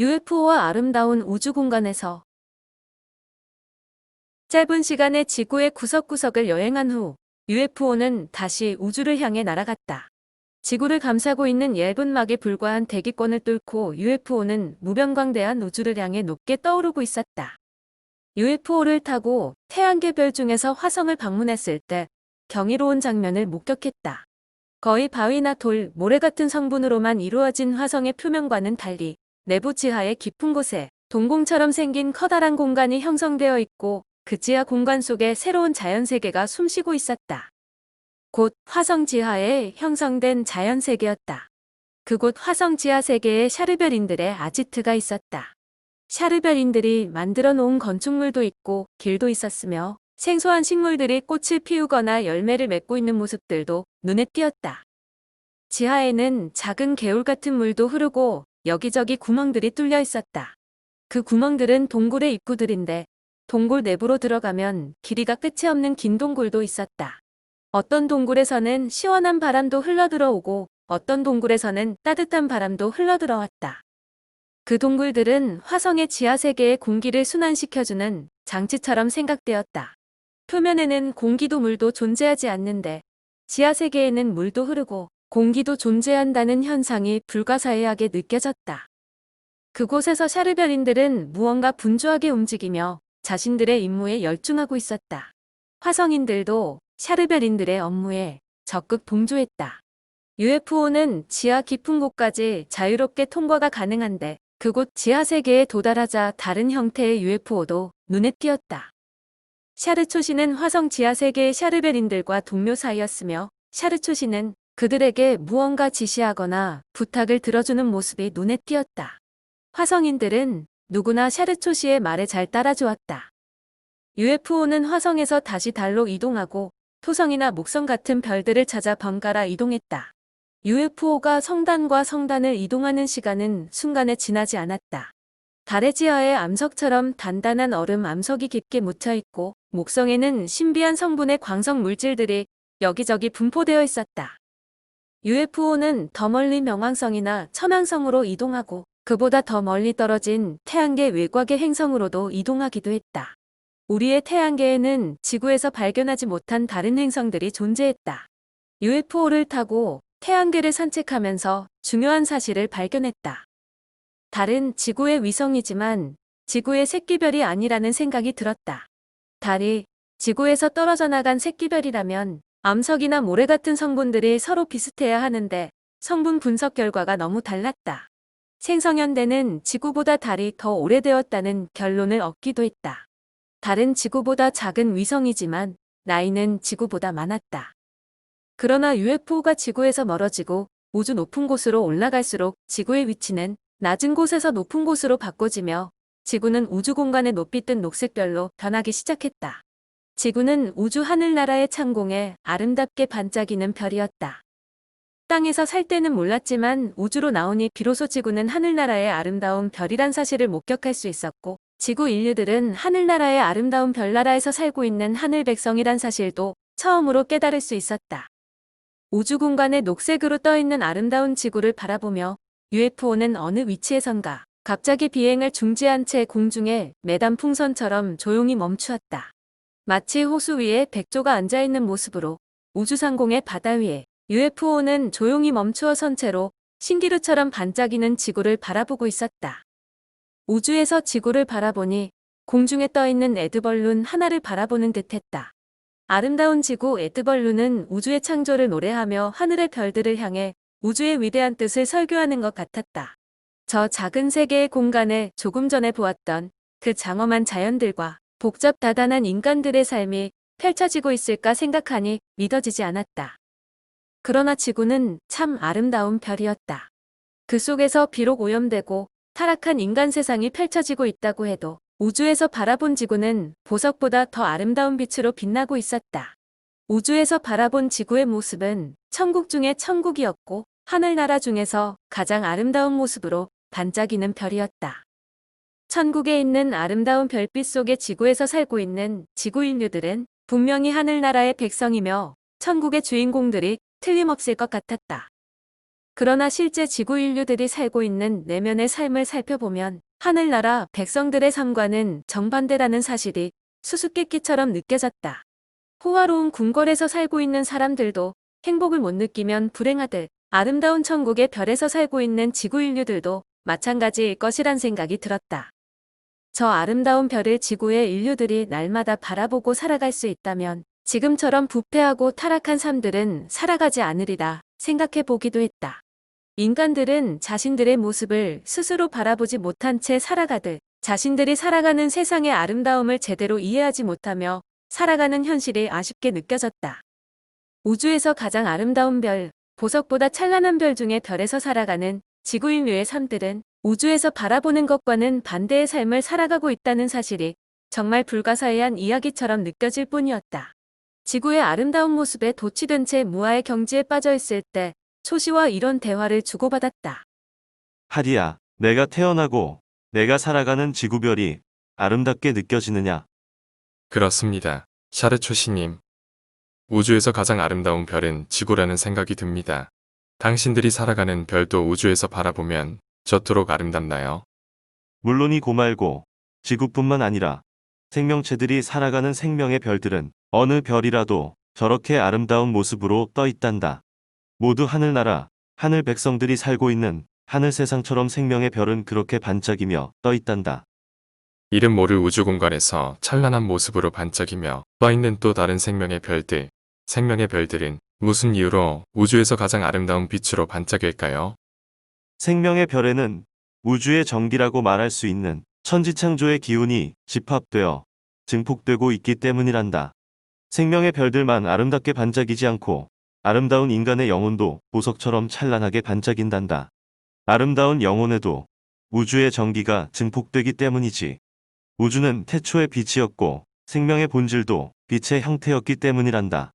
UFO와 아름다운 우주 공간에서 짧은 시간에 지구의 구석구석을 여행한 후 UFO는 다시 우주를 향해 날아갔다. 지구를 감싸고 있는 얇은 막에 불과한 대기권을 뚫고 UFO는 무변광대한 우주를 향해 높게 떠오르고 있었다. UFO를 타고 태양계별 중에서 화성을 방문했을 때 경이로운 장면을 목격했다. 거의 바위나 돌, 모래 같은 성분으로만 이루어진 화성의 표면과는 달리 내부 지하의 깊은 곳에 동공처럼 생긴 커다란 공간이 형성되어 있고 그 지하 공간 속에 새로운 자연세계가 숨쉬고 있었다. 곧 화성 지하에 형성된 자연세계였다. 그곳 화성 지하 세계에 샤르별인들의 아지트가 있었다. 샤르별인들이 만들어 놓은 건축물도 있고 길도 있었으며 생소한 식물들이 꽃을 피우거나 열매를 맺고 있는 모습들도 눈에 띄었다. 지하에는 작은 개울 같은 물도 흐르고 여기저기 구멍들이 뚫려 있었다. 그 구멍들은 동굴의 입구들인데 동굴 내부로 들어가면 길이가 끝이 없는 긴 동굴도 있었다. 어떤 동굴에서는 시원한 바람도 흘러들어오고 어떤 동굴에서는 따뜻한 바람도 흘러들어왔다. 그 동굴들은 화성의 지하세계의 공기를 순환시켜주는 장치처럼 생각되었다. 표면에는 공기도 물도 존재하지 않는데 지하세계에는 물도 흐르고 공기도 존재한다는 현상이 불가사의하게 느껴졌다. 그곳에서 샤르별인들은 무언가 분주하게 움직이며 자신들의 임무에 열중하고 있었다. 화성인들도 샤르별인들의 업무에 적극 동조했다. UFO는 지하 깊은 곳까지 자유롭게 통과가 가능한데 그곳 지하 세계에 도달하자 다른 형태의 UFO도 눈에 띄었다. 샤르초시는 화성 지하 세계의 샤르벨인들과 동료 사이였으며 샤르초시는 그들에게 무언가 지시하거나 부탁을 들어주는 모습이 눈에 띄었다. 화성인들은 누구나 샤르초시의 말에 잘 따라주었다. UFO는 화성에서 다시 달로 이동하고 토성이나 목성 같은 별들을 찾아 번갈아 이동했다. UFO가 성단과 성단을 이동하는 시간은 순간에 지나지 않았다. 달의 지하에 암석처럼 단단한 얼음 암석이 깊게 묻혀 있고 목성에는 신비한 성분의 광석 물질들이 여기저기 분포되어 있었다. UFO는 더 멀리 명왕성이나 천왕성으로 이동하고 그보다 더 멀리 떨어진 태양계 외곽의 행성으로도 이동하기도 했다. 우리의 태양계에는 지구에서 발견하지 못한 다른 행성들이 존재했다. UFO를 타고 태양계를 산책하면서 중요한 사실을 발견했다. 달은 지구의 위성이지만 지구의 새끼별이 아니라는 생각이 들었다. 달이 지구에서 떨어져 나간 새끼별이라면 암석이나 모래 같은 성분들이 서로 비슷해야 하는데 성분 분석 결과가 너무 달랐다. 생성연대는 지구보다 달이 더 오래되었다는 결론을 얻기도 했다. 달은 지구보다 작은 위성이지만 나이는 지구보다 많았다. 그러나 UFO가 지구에서 멀어지고 우주 높은 곳으로 올라갈수록 지구의 위치는 낮은 곳에서 높은 곳으로 바꿔지며 지구는 우주 공간의 높이 뜬 녹색별로 변하기 시작했다. 지구는 우주 하늘나라의 창공에 아름답게 반짝이는 별이었다. 땅에서 살 때는 몰랐지만 우주로 나오니 비로소 지구는 하늘나라의 아름다운 별이란 사실을 목격할 수 있었고 지구 인류들은 하늘나라의 아름다운 별나라에서 살고 있는 하늘 백성이란 사실도 처음으로 깨달을 수 있었다. 우주 공간에 녹색으로 떠있는 아름다운 지구를 바라보며 UFO는 어느 위치에선가 갑자기 비행을 중지한 채 공중에 매단 풍선처럼 조용히 멈추었다. 마치 호수 위에 백조가 앉아있는 모습으로 우주상공의 바다 위에 UFO는 조용히 멈추어 선 채로 신기루처럼 반짝이는 지구를 바라보고 있었다. 우주에서 지구를 바라보니 공중에 떠있는 에드벌룬 하나를 바라보는 듯했다. 아름다운 지구 에드벌룬은 우주의 창조를 노래하며 하늘의 별들을 향해 우주의 위대한 뜻을 설교하는 것 같았다. 저 작은 세계의 공간에 조금 전에 보았던 그 장엄한 자연들과 복잡 다단한 인간들의 삶이 펼쳐지고 있을까 생각하니 믿어지지 않았다. 그러나 지구는 참 아름다운 별이었다. 그 속에서 비록 오염되고 타락한 인간 세상이 펼쳐지고 있다고 해도 우주에서 바라본 지구는 보석보다 더 아름다운 빛으로 빛나고 있었다. 우주에서 바라본 지구의 모습은 천국 중의 천국이었고 하늘나라 중에서 가장 아름다운 모습으로 반짝이는 별이었다. 천국에 있는 아름다운 별빛 속에 지구에서 살고 있는 지구 인류들은 분명히 하늘나라의 백성이며 천국의 주인공들이 틀림없을 것 같았다. 그러나 실제 지구 인류들이 살고 있는 내면의 삶을 살펴보면 하늘나라 백성들의 삶과는 정반대라는 사실이 수수께끼처럼 느껴졌다. 호화로운 궁궐에서 살고 있는 사람들도 행복을 못 느끼면 불행하듯 아름다운 천국의 별에서 살고 있는 지구 인류들도 마찬가지일 것이란 생각이 들었다. 저 아름다운 별을 지구의 인류들이 날마다 바라보고 살아갈 수 있다면 지금처럼 부패하고 타락한 삶들은 살아가지 않으리라 생각해 보기도 했다. 인간들은 자신들의 모습을 스스로 바라보지 못한 채 살아가듯 자신들이 살아가는 세상의 아름다움을 제대로 이해하지 못하며 살아가는 현실이 아쉽게 느껴졌다. 우주에서 가장 아름다운 별, 보석보다 찬란한 별 중에 별에서 살아가는 지구 인류의 삶들은 우주에서 바라보는 것과는 반대의 삶을 살아가고 있다는 사실이 정말 불가사의한 이야기처럼 느껴질 뿐이었다. 지구의 아름다운 모습에 도취된 채 무아의 경지에 빠져 있을 때 초시와 이런 대화를 주고받았다. 하리야, 내가 태어나고 내가 살아가는 지구별이 아름답게 느껴지느냐? 그렇습니다. 샤르초시님. 우주에서 가장 아름다운 별은 지구라는 생각이 듭니다. 당신들이 살아가는 별도 우주에서 바라보면 저토록 아름답나요? 물론이 고 말고 지구뿐만 아니라 생명체들이 살아가는 생명의 별들은 어느 별이라도 저렇게 아름다운 모습으로 떠 있단다. 모두 하늘나라, 하늘 백성들이 살고 있는 하늘 세상처럼 생명의 별은 그렇게 반짝이며 떠 있단다. 이름 모를 우주 공간에서 찬란한 모습으로 반짝이며 떠 있는 또 다른 생명의 별들. 생명의 별들은 무슨 이유로 우주에서 가장 아름다운 빛으로 반짝일까요? 생명의 별에는 우주의 정기라고 말할 수 있는 천지창조의 기운이 집합되어 증폭되고 있기 때문이란다. 생명의 별들만 아름답게 반짝이지 않고 아름다운 인간의 영혼도 보석처럼 찬란하게 반짝인단다. 아름다운 영혼에도 우주의 정기가 증폭되기 때문이지. 우주는 태초의 빛이었고 생명의 본질도 빛의 형태였기 때문이란다.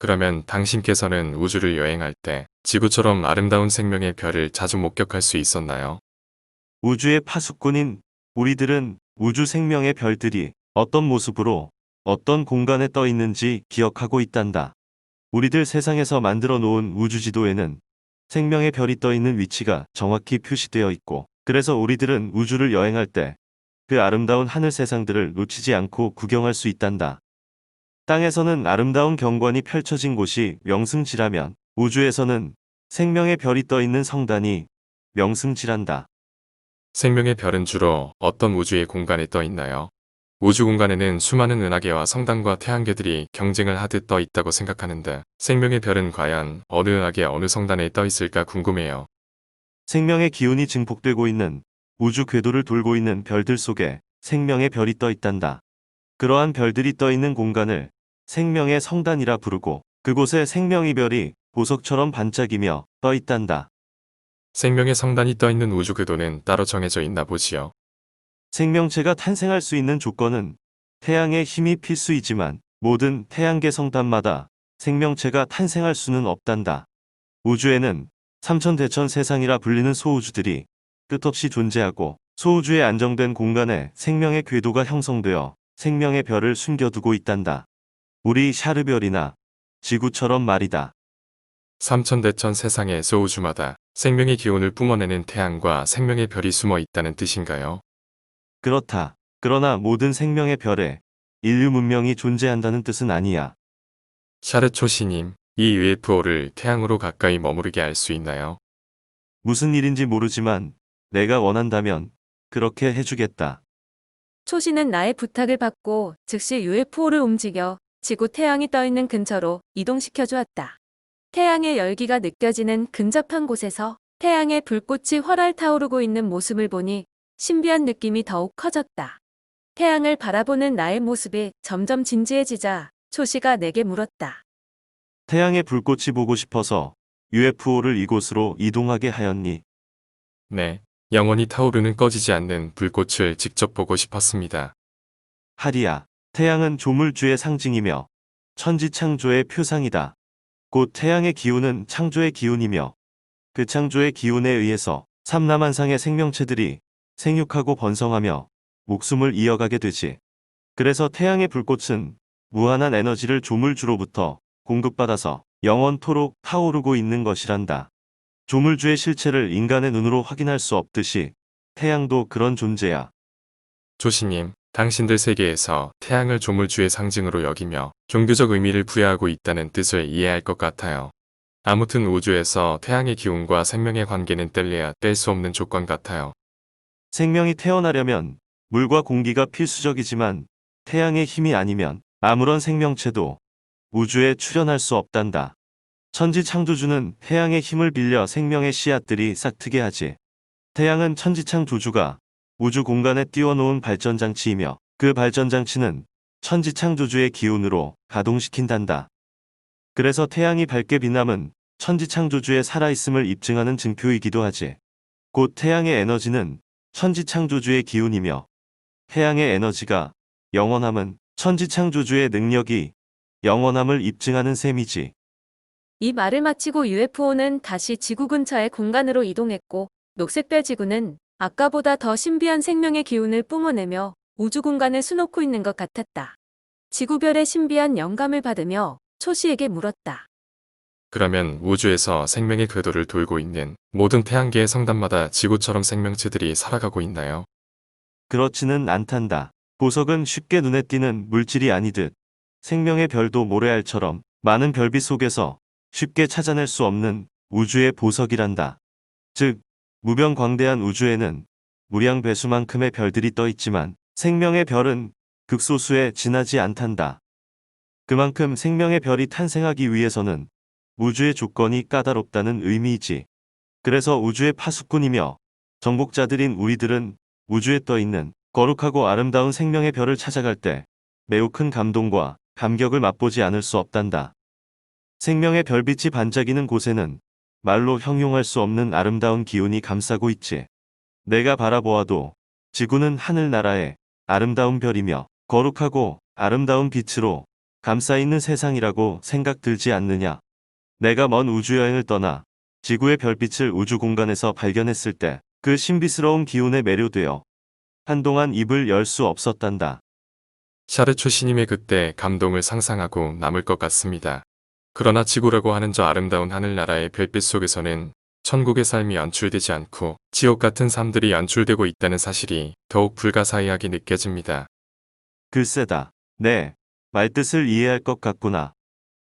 그러면 당신께서는 우주를 여행할 때 지구처럼 아름다운 생명의 별을 자주 목격할 수 있었나요? 우주의 파수꾼인 우리들은 우주 생명의 별들이 어떤 모습으로 어떤 공간에 떠 있는지 기억하고 있단다. 우리들 세상에서 만들어 놓은 우주 지도에는 생명의 별이 떠 있는 위치가 정확히 표시되어 있고 그래서 우리들은 우주를 여행할 때 그 아름다운 하늘 세상들을 놓치지 않고 구경할 수 있단다. 땅에서는 아름다운 경관이 펼쳐진 곳이 명승지라면 우주에서는 생명의 별이 떠 있는 성단이 명승지란다. 생명의 별은 주로 어떤 우주의 공간에 떠 있나요? 우주 공간에는 수많은 은하계와 성단과 태양계들이 경쟁을 하듯 떠 있다고 생각하는데 생명의 별은 과연 어느 은하계 어느 성단에 떠 있을까 궁금해요. 생명의 기운이 증폭되고 있는 우주 궤도를 돌고 있는 별들 속에 생명의 별이 떠 있단다. 그러한 별들이 떠 있는 공간을 생명의 성단이라 부르고 그곳에 생명의 별이 보석처럼 반짝이며 떠 있단다. 생명의 성단이 떠 있는 우주 궤도는 따로 정해져 있나 보지요. 생명체가 탄생할 수 있는 조건은 태양의 힘이 필수이지만 모든 태양계 성단마다 생명체가 탄생할 수는 없단다. 우주에는 삼천대천 세상이라 불리는 소우주들이 끝없이 존재하고 소우주의 안정된 공간에 생명의 궤도가 형성되어 생명의 별을 숨겨두고 있단다. 우리 샤르별이나 지구처럼 말이다. 삼천대천 세상의 소우주마다 생명의 기운을 뿜어내는 태양과 생명의 별이 숨어 있다는 뜻인가요? 그렇다. 그러나 모든 생명의 별에 인류 문명이 존재한다는 뜻은 아니야. 샤르초 시님, 이 UFO를 태양으로 가까이 머무르게 할 수 있나요? 무슨 일인지 모르지만 내가 원한다면 그렇게 해주겠다. 초시는 나의 부탁을 받고 즉시 UFO를 움직여 지구 태양이 떠 있는 근처로 이동시켜 주었다. 태양의 열기가 느껴지는 근접한 곳에서 태양의 불꽃이 활활 타오르고 있는 모습을 보니 신비한 느낌이 더욱 커졌다. 태양을 바라보는 나의 모습이 점점 진지해지자 초시가 내게 물었다. 태양의 불꽃이 보고 싶어서 UFO를 이곳으로 이동하게 하였니? 네, 영원히 타오르는 꺼지지 않는 불꽃을 직접 보고 싶었습니다. 하리야, 태양은 조물주의 상징이며 천지 창조의 표상이다. 곧 태양의 기운은 창조의 기운이며 그 창조의 기운에 의해서 삼라만상의 생명체들이 생육하고 번성하며 목숨을 이어가게 되지. 그래서 태양의 불꽃은 무한한 에너지를 조물주로부터 공급받아서 영원토록 타오르고 있는 것이란다. 조물주의 실체를 인간의 눈으로 확인할 수 없듯이 태양도 그런 존재야. 조시님, 당신들 세계에서 태양을 조물주의 상징으로 여기며 종교적 의미를 부여하고 있다는 뜻을 이해할 것 같아요. 아무튼 우주에서 태양의 기운과 생명의 관계는 뗄래야 뗄 수 없는 조건 같아요. 생명이 태어나려면 물과 공기가 필수적이지만 태양의 힘이 아니면 아무런 생명체도 우주에 출현할 수 없단다. 천지 창조주는 태양의 힘을 빌려 생명의 씨앗들이 싹트게 하지. 태양은 천지창조주가 우주 공간에 띄워놓은 발전장치이며 그 발전장치는 천지 창조주의 기운으로 가동시킨단다. 그래서 태양이 밝게 빛남은 천지 창조주의 살아있음을 입증하는 증표이기도 하지. 곧 태양의 에너지는 천지 창조주의 기운이며 태양의 에너지가 영원함은 천지 창조주의 능력이 영원함을 입증하는 셈이지. 이 말을 마치고 UFO는 다시 지구 근처의 공간으로 이동했고 녹색별 지구는 아까보다 더 신비한 생명의 기운을 뿜어내며 우주 공간을 수놓고 있는 것 같았다. 지구별의 신비한 영감을 받으며 초시에게 물었다. 그러면 우주에서 생명의 궤도를 돌고 있는 모든 태양계의 성단마다 지구처럼 생명체들이 살아가고 있나요? 그렇지는 않단다. 보석은 쉽게 눈에 띄는 물질이 아니듯 생명의 별도 모래알처럼 많은 별빛 속에서 쉽게 찾아낼 수 없는 우주의 보석이란다. 즉, 무병광대한 우주에는 무량 배수만큼의 별들이 떠 있지만 생명의 별은 극소수에 지나지 않단다. 그만큼 생명의 별이 탄생하기 위해서는 우주의 조건이 까다롭다는 의미이지. 그래서 우주의 파수꾼이며 정복자들인 우리들은 우주에 떠 있는 거룩하고 아름다운 생명의 별을 찾아갈 때 매우 큰 감동과 감격을 맛보지 않을 수 없단다. 생명의 별빛이 반짝이는 곳에는 말로 형용할 수 없는 아름다운 기운이 감싸고 있지. 내가 바라보아도 지구는 하늘나라의 아름다운 별이며 거룩하고 아름다운 빛으로 감싸 있는 세상이라고 생각 들지 않느냐. 내가 먼 우주여행을 떠나 지구의 별빛을 우주 공간에서 발견했을 때 그 신비스러운 기운에 매료되어 한동안 입을 열 수 없었단다. 샤르초 시님의 그때 감동을 상상하고 남을 것 같습니다. 그러나 지구라고 하는 저 아름다운 하늘나라의 별빛 속에서는 천국의 삶이 연출되지 않고 지옥 같은 삶들이 연출되고 있다는 사실이 더욱 불가사의하게 느껴집니다. 글쎄다. 네. 말뜻을 이해할 것 같구나.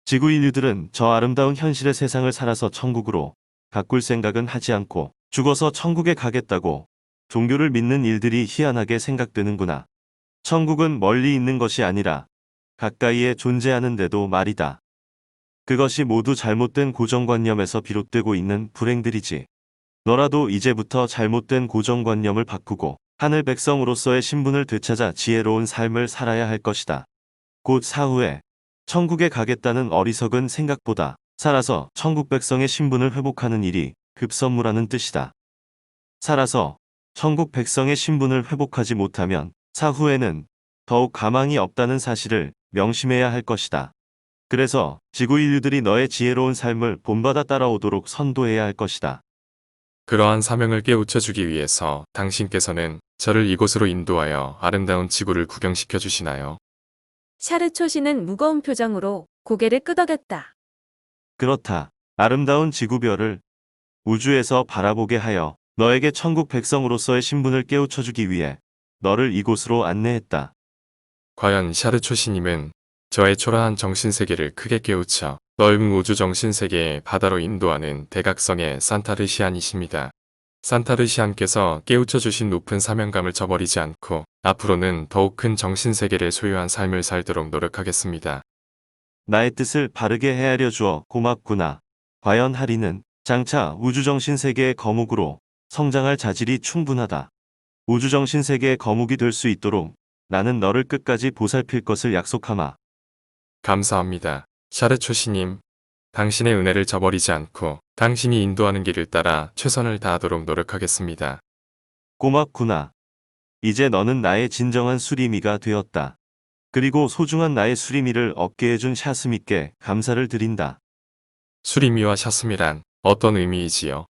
지구 인류들은 저 아름다운 현실의 세상을 살아서 천국으로 가꿀 생각은 하지 않고 죽어서 천국에 가겠다고 종교를 믿는 일들이 희한하게 생각되는구나. 천국은 멀리 있는 것이 아니라 가까이에 존재하는데도 말이다. 그것이 모두 잘못된 고정관념에서 비롯되고 있는 불행들이지. 너라도 이제부터 잘못된 고정관념을 바꾸고 하늘 백성으로서의 신분을 되찾아 지혜로운 삶을 살아야 할 것이다. 곧 사후에 천국에 가겠다는 어리석은 생각보다 살아서 천국 백성의 신분을 회복하는 일이 급선무라는 뜻이다. 살아서 천국 백성의 신분을 회복하지 못하면 사후에는 더욱 가망이 없다는 사실을 명심해야 할 것이다. 그래서 지구 인류들이 너의 지혜로운 삶을 본받아 따라오도록 선도해야 할 것이다. 그러한 사명을 깨우쳐 주기 위해서 당신께서는 저를 이곳으로 인도하여 아름다운 지구를 구경시켜 주시나요? 샤르초 씨는 무거운 표정으로 고개를 끄덕였다. 그렇다. 아름다운 지구별을 우주에서 바라보게 하여 너에게 천국 백성으로서의 신분을 깨우쳐주기 위해 너를 이곳으로 안내했다. 과연 샤르초 시님은 저의 초라한 정신세계를 크게 깨우쳐 넓은 우주 정신세계의 바다로 인도하는 대각성의 산타르시안이십니다. 산타르시안께서 깨우쳐 주신 높은 사명감을 저버리지 않고 앞으로는 더욱 큰 정신세계를 소유한 삶을 살도록 노력하겠습니다. 나의 뜻을 바르게 헤아려 주어 고맙구나. 과연 하리는 장차 우주정신세계의 거목으로 성장할 자질이 충분하다. 우주정신세계의 거목이 될 수 있도록 나는 너를 끝까지 보살필 것을 약속하마. 감사합니다. 샤르초시님, 당신의 은혜를 저버리지 않고 당신이 인도하는 길을 따라 최선을 다하도록 노력하겠습니다. 고맙구나. 이제 너는 나의 진정한 수리미가 되었다. 그리고 소중한 나의 수리미를 얻게 해준 샤스미께 감사를 드린다. 수리미와 샤스미란 어떤 의미이지요?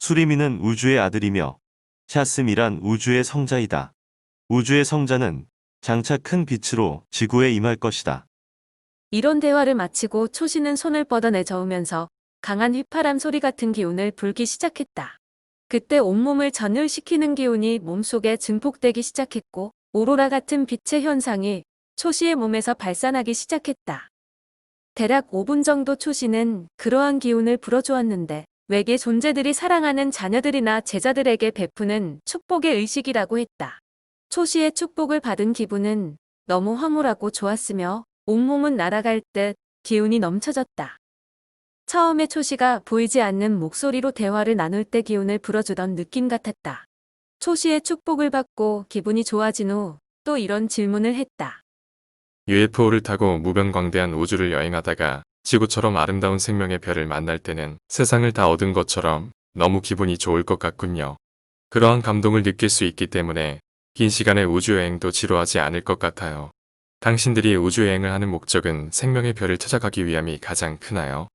수리미는 우주의 아들이며 샤스미란 우주의 성자이다. 우주의 성자는 장차 큰 빛으로 지구에 임할 것이다. 이런 대화를 마치고 초시는 손을 뻗어내 저으면서 강한 휘파람 소리 같은 기운을 불기 시작했다. 그때 온몸을 전율시키는 기운이 몸속에 증폭되기 시작했고 오로라 같은 빛의 현상이 초시의 몸에서 발산하기 시작했다. 대략 5분 정도 초시는 그러한 기운을 불어주었는데 외계 존재들이 사랑하는 자녀들이나 제자들에게 베푸는 축복의 의식이라고 했다. 초시의 축복을 받은 기분은 너무 황홀하고 좋았으며 온몸은 날아갈 듯 기운이 넘쳐졌다. 처음에 초시가 보이지 않는 목소리로 대화를 나눌 때 기운을 불어주던 느낌 같았다. 초시의 축복을 받고 기분이 좋아진 후 또 이런 질문을 했다. UFO를 타고 무변광대한 우주를 여행하다가 지구처럼 아름다운 생명의 별을 만날 때는 세상을 다 얻은 것처럼 너무 기분이 좋을 것 같군요. 그러한 감동을 느낄 수 있기 때문에 긴 시간의 우주여행도 지루하지 않을 것 같아요. 당신들이 우주여행을 하는 목적은 생명의 별을 찾아가기 위함이 가장 크나요?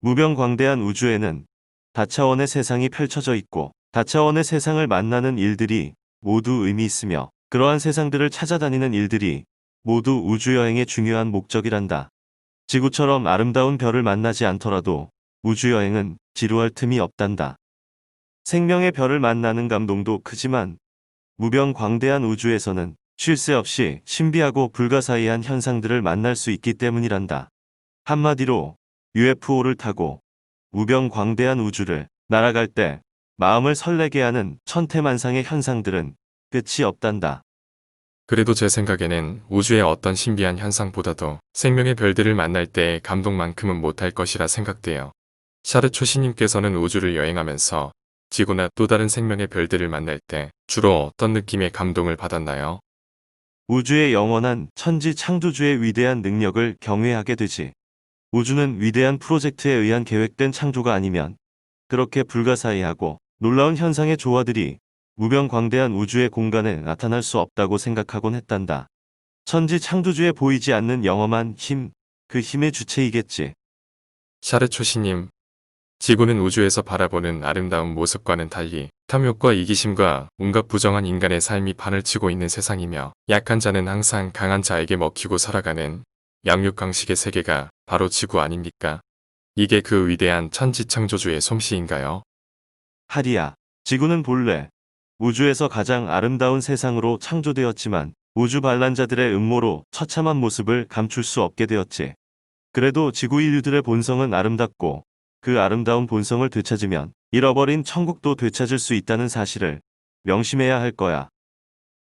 무병광대한 우주에는 다차원의 세상이 펼쳐져 있고 다차원의 세상을 만나는 일들이 모두 의미 있으며 그러한 세상들을 찾아다니는 일들이 모두 우주여행의 중요한 목적이란다. 지구처럼 아름다운 별을 만나지 않더라도 우주여행은 지루할 틈이 없단다. 생명의 별을 만나는 감동도 크지만 무병광대한 우주에서는 쉴 새 없이 신비하고 불가사의한 현상들을 만날 수 있기 때문이란다. 한마디로 UFO를 타고 무병광대한 우주를 날아갈 때 마음을 설레게 하는 천태만상의 현상들은 끝이 없단다. 그래도 제 생각에는 우주의 어떤 신비한 현상보다도 생명의 별들을 만날 때의 감동만큼은 못할 것이라 생각돼요. 샤르 초 시님께서는 우주를 여행하면서 지구나 또 다른 생명의 별들을 만날 때 주로 어떤 느낌의 감동을 받았나요? 우주의 영원한 천지 창조주의 위대한 능력을 경외하게 되지. 우주는 위대한 프로젝트에 의한 계획된 창조가 아니면 그렇게 불가사의하고 놀라운 현상의 조화들이 무병광대한 우주의 공간에 나타날 수 없다고 생각하곤 했단다. 천지 창조주에 보이지 않는 영험한 힘, 그 힘의 주체이겠지. 샤르 초시님, 지구는 우주에서 바라보는 아름다운 모습과는 달리 탐욕과 이기심과 온갖 부정한 인간의 삶이 판을 치고 있는 세상이며 약한 자는 항상 강한 자에게 먹히고 살아가는 양육강식의 세계가 바로 지구 아닙니까? 이게 그 위대한 천지창조주의 솜씨인가요? 하리야, 지구는 본래 우주에서 가장 아름다운 세상으로 창조되었지만 우주 반란자들의 음모로 처참한 모습을 감출 수 없게 되었지. 그래도 지구 인류들의 본성은 아름답고 그 아름다운 본성을 되찾으면 잃어버린 천국도 되찾을 수 있다는 사실을 명심해야 할 거야.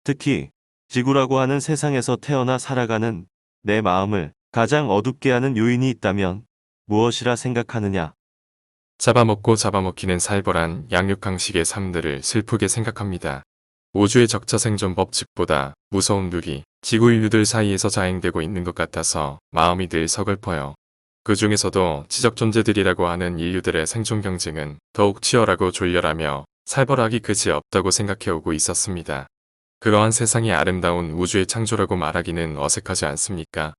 특히 지구라고 하는 세상에서 태어나 살아가는 내 마음을 가장 어둡게 하는 요인이 있다면 무엇이라 생각하느냐? 잡아먹고 잡아먹히는 살벌한 양육강식의 삶들을 슬프게 생각합니다. 우주의 적자 생존 법칙보다 무서운 룰이 지구 인류들 사이에서 자행되고 있는 것 같아서 마음이 늘 서글퍼요. 그 중에서도 지적 존재들이라고 하는 인류들의 생존 경쟁은 더욱 치열하고 졸렬하며 살벌하기 그지 없다고 생각해오고 있었습니다. 그러한 세상이 아름다운 우주의 창조라고 말하기는 어색하지 않습니까?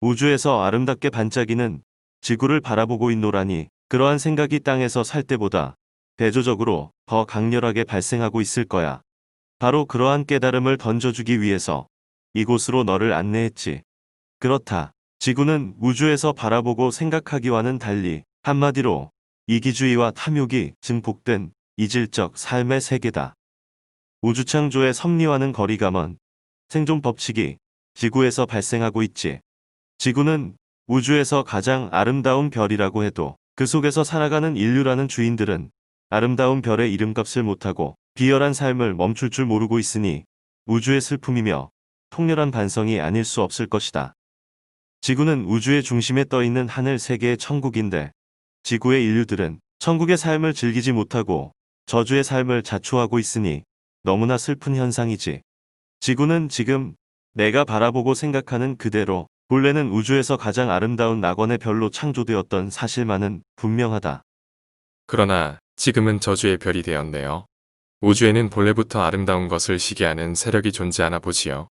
우주에서 아름답게 반짝이는 지구를 바라보고 있노라니 그러한 생각이 땅에서 살 때보다 대조적으로 더 강렬하게 발생하고 있을 거야. 바로 그러한 깨달음을 던져주기 위해서 이곳으로 너를 안내했지. 그렇다. 지구는 우주에서 바라보고 생각하기와는 달리 한마디로 이기주의와 탐욕이 증폭된 이질적 삶의 세계다. 우주창조의 섭리와는 거리가 먼 생존 법칙이 지구에서 발생하고 있지. 지구는 우주에서 가장 아름다운 별이라고 해도 그 속에서 살아가는 인류라는 주인들은 아름다운 별의 이름값을 못하고 비열한 삶을 멈출 줄 모르고 있으니 우주의 슬픔이며 통렬한 반성이 아닐 수 없을 것이다. 지구는 우주의 중심에 떠 있는 하늘 세계의 천국인데 지구의 인류들은 천국의 삶을 즐기지 못하고 저주의 삶을 자초하고 있으니 너무나 슬픈 현상이지. 지구는 지금 내가 바라보고 생각하는 그대로 본래는 우주에서 가장 아름다운 낙원의 별로 창조되었던 사실만은 분명하다. 그러나 지금은 저주의 별이 되었네요. 우주에는 본래부터 아름다운 것을 시기하는 세력이 존재하나 보지요.